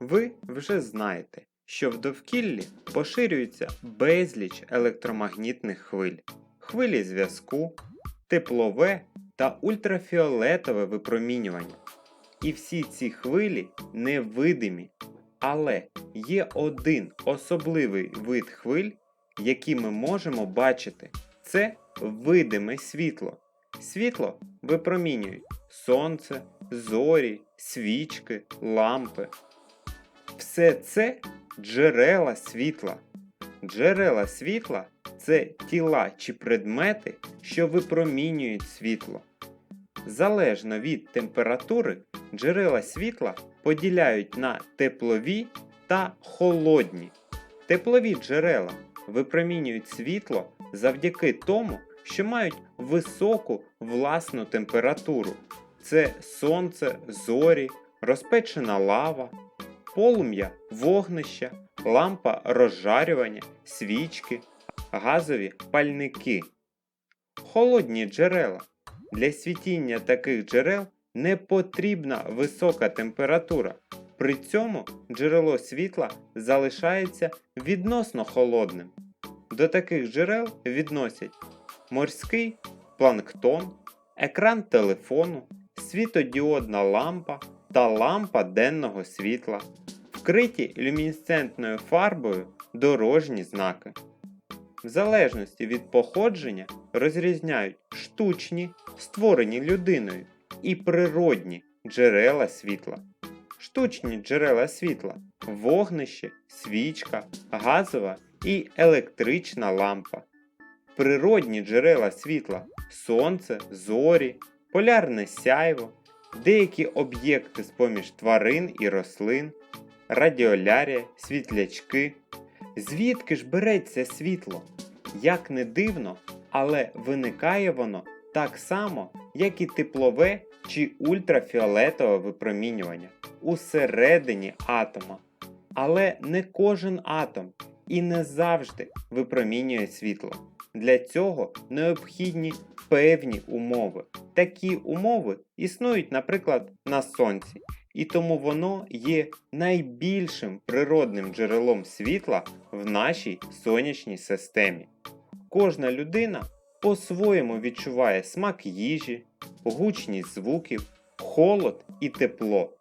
Ви вже знаєте, що в довкіллі поширюється безліч електромагнітних хвиль, хвилі зв'язку, теплове та ультрафіолетове випромінювання. І всі ці хвилі невидимі. Але є один особливий вид хвиль, які ми можемо бачити. Це видиме світло. Світло випромінюють сонце, зорі, свічки, лампи. Все це джерела світла. Джерела світла це тіла чи предмети, що випромінюють світло. Залежно від температури, джерела світла поділяють на теплові та холодні. Теплові джерела випромінюють світло завдяки тому, що мають високу власну температуру. Це сонце, зорі, розпечена лава, полум'я вогнища, лампа розжарювання, свічки, газові пальники. Холодні джерела. Для світіння таких джерел не потрібна висока температура. При цьому джерело світла залишається відносно холодним. До таких джерел відносять морський планктон, екран телефону, світодіодна лампа та лампа денного світла, вкриті люмінесцентною фарбою дорожні знаки. В залежності від походження розрізняють штучні, створені людиною, і природні джерела світла. Штучні джерела світла вогнище, свічка, газова і електрична лампа. Природні джерела світла сонце, зорі, полярне сяйво, деякі об'єкти з-поміж тварин і рослин, радіолярія, світлячки. Звідки ж береться світло? Як не дивно, але виникає воно так само, як і теплове чи ультрафіолетове випромінювання усередині атома. Але не кожен атом і не завжди випромінює світло. Для цього необхідні певні умови. Такі умови існують, наприклад, на Сонці, і тому воно є найбільшим природним джерелом світла в нашій сонячній системі. Кожна людина по-своєму відчуває смак їжі, гучність звуків, холод і тепло.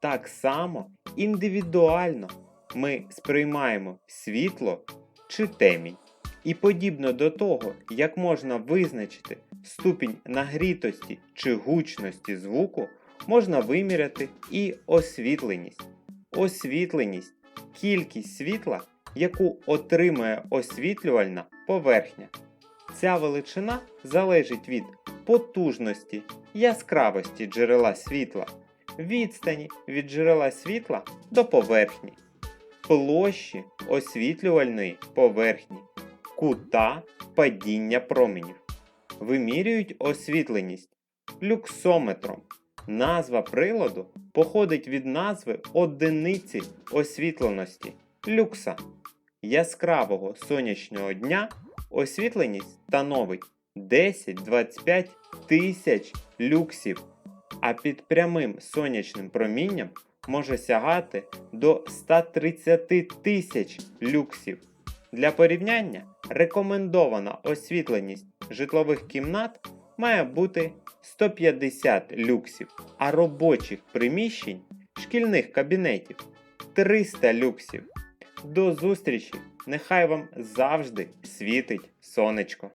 Так само індивідуально ми сприймаємо світло чи темінь. І подібно до того, як можна визначити ступінь нагрітості чи гучності звуку, можна виміряти і освітленість. Освітленість кількість світла, яку отримує освітлювальна поверхня. Ця величина залежить від потужності, яскравості джерела світла, відстані від джерела світла до поверхні, площі освітлювальної поверхні, кута падіння променів. Вимірюють освітленість люксометром. Назва приладу походить від назви одиниці освітленості люкса. Яскравого сонячного дня освітленість становить 10-25 тисяч люксів, а під прямим сонячним промінням може сягати до 130 тисяч люксів. Для порівняння рекомендована освітленість житлових кімнат має бути 150 люксів, а робочих приміщень шкільних кабінетів 300 люксів. До зустрічі! Нехай вам завжди світить сонечко!